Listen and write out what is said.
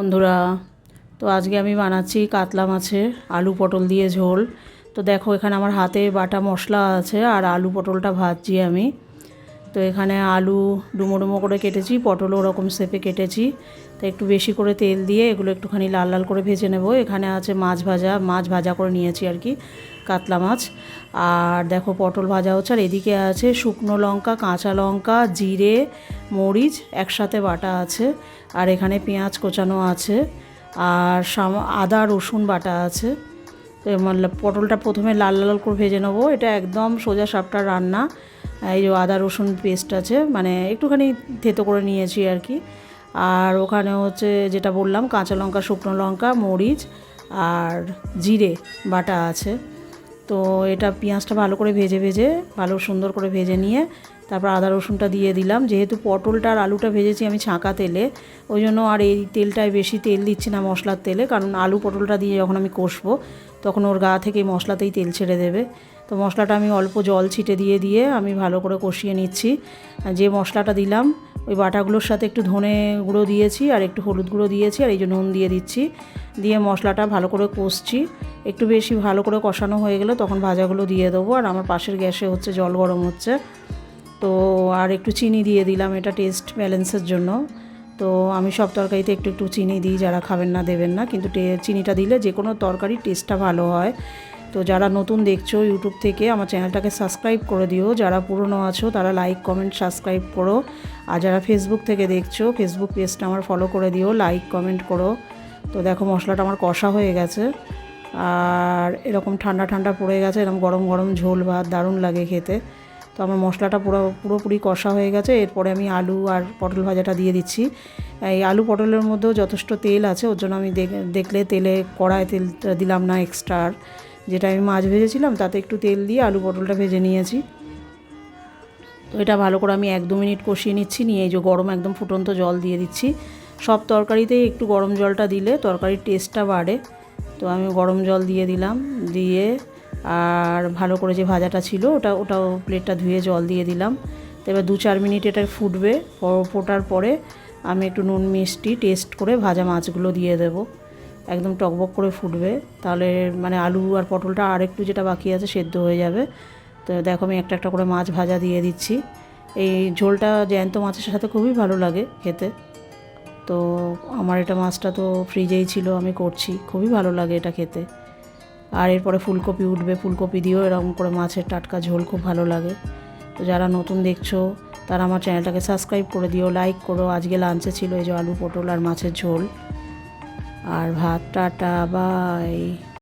বন্ধুরা, তো আজকে আমি বানাচ্ছি কাতলা মাছের আলু পটল দিয়ে ঝোল। তো দেখো, এখানে আমার হাতে বাটা মশলা আছে আর আলু পটলটা ভাজছি আমি। তো এখানে আলু ডুমো ডুমো করে কেটেছি, পটলও ওরকম শেপে কেটেছি। তো একটু বেশি করে তেল দিয়ে এগুলো একটুখানি লাল লাল করে ভেজে নেব। এখানে আছে মাছ ভাজা মাছ ভাজা করে নিয়েছি আর কি, কাতলা মাছ। আর দেখো পটল ভাজা হচ্ছে, আর এদিকে আছে শুকনো লঙ্কা, কাঁচা লঙ্কা, জিরে, মরিচ, একসাথে বাটা আছে। আর এখানে পেঁয়াজ কোচানো আছে। আর আদা, রসুন বাটা আছে। তো মানে পটলটা প্রথমে লাল লাল করে ভেজে নেব। এটা একদম সোজা সাপটা রান্না। এই যে আদা রসুন পেস্ট আছে মানে একটুখানি থেতো করে নিয়েছি আর কি। আর ওখানে হচ্ছে যেটা বললাম, কাঁচা লঙ্কা, শুকনো লঙ্কা, মরিচ আর জিরে বাটা আছে। তো এটা পেঁয়াজটা ভালো করে ভেজে ভেজে, ভালো সুন্দর করে ভেজে নিয়ে তারপর আদা রসুনটা দিয়ে দিলাম। যেহেতু পটলটা আর আলুটা ভেজেছি আমি ছাঁকা তেলে, ওই জন্য আর এই তেলটায় বেশি তেল দিচ্ছি না মশলার তেলে, কারণ আলু পটলটা দিয়ে যখন আমি কষবো তখন ওর গা থেকে মশলাতেই তেল ছেড়ে দেবে। তো মশলাটা আমি অল্প জল ছিটে দিয়ে দিয়ে আমি ভালো করে কষিয়ে নিচ্ছি। যে মশলাটা দিলাম ওই বাটাগুলোর সাথে একটু ধনে গুঁড়ো দিয়েছি আর একটু হলুদ গুঁড়ো দিয়েছি আর এই যে নুন দিয়ে দিচ্ছি। দিয়ে মশলাটা ভালো করে কষছি। একটু বেশি ভালো করে কষানো হয়ে গেলে তখন ভাজাগুলো দিয়ে দেবো। আর আমার পাশের গ্যাসে হচ্ছে জল গরম হচ্ছে। তো আর একটু চিনি দিয়ে দিলাম এটা টেস্ট ব্যালেন্সের জন্য। তো আমি সব তরকারিতে একটু একটু চিনি দিই, যারা খাবেন না দেবেন না। কিন্তু চিনিটা দিলে যে কোনো তরকারির টেস্টটা ভালো হয়। তো যারা নতুন দেখছ ইউটিউব থেকে, আমার চ্যানেলটাকে সাবস্ক্রাইব করে দিও। যারা পুরনো আছো, তারা লাইক, কমেন্ট, সাবস্ক্রাইব করো। আর যারা ফেসবুক থেকে দেখছ ফেসবুক পেজটা আমার ফলো করে দিও লাইক কমেন্ট করো। তো দেখো মশলাটা আমার কষা হয়ে গেছে। আর এরকম ঠান্ডা ঠান্ডা পড়ে গেছে, এরকম গরম গরম ঝোল ভাত দারুণ লাগে খেতে। তো আমার মশলাটা পুরো, পুরোপুরি কষা হয়ে গেছে। এরপরে আমি আলু আর পটল ভাজাটা দিয়ে দিচ্ছি। এই আলু পটলের মধ্যেও যথেষ্ট তেল আছে, ওর জন্য আমি দেখলে তেলে কড়ায় তেল দিলাম না এক্সট্রা যেটা আমি মাছ ভেজেছিলাম, তাতে একটু তেল দিয়ে আলু পটলটা ভেজে নিয়েছি। তো এটা ভালো করে আমি এক দু মিনিট কষিয়ে নিচ্ছি, নিয়ে এই যে গরম একদম ফুটন্ত জল দিয়ে দিচ্ছি। সব তরকারিতেই একটু গরম জলটা দিলে তরকারির টেস্টটা বাড়ে। তো আমি গরম জল দিয়ে দিলাম, দিয়ে আর ভালো করে যে ভাজাটা ছিল ওটা, ওটাও প্লেটটা ধুয়ে জল দিয়ে দিলাম। তো এবার দু চার মিনিট এটা ফুটবে ফোটার পরে আমি একটু নুন মিষ্টি টেস্ট করে ভাজা মাছগুলো দিয়ে দেব। একদম টকবক করে ফুটবে, তাহলে মানে আলু আর পটলটা আর একটু যেটা বাকি আছে সেদ্ধ হয়ে যাবে। তো দেখো আমি একটা একটা করে মাছ ভাজা দিয়ে দিচ্ছি। এই ঝোলটা জ্যান্ত মাছের সাথে খুবই ভালো লাগে খেতে। তো আমার এটা মাছটা তো ফ্রিজেই ছিল, আমি করছি, খুবই ভালো লাগে এটা খেতে। আর এরপরে ফুলকপি উঠবে, ফুলকপি দিয়েও এরকম করে মাছের টাটকা ঝোল খুব ভালো লাগে। তো যারা নতুন দেখছ, তারা আমার চ্যানেলটাকে সাবস্ক্রাইব করে দিও, লাইক করো। আজকে লাঞ্চে ছিল এই যে আলু পটল আর মাছের ঝোল। আর ভাত, টাটা বাই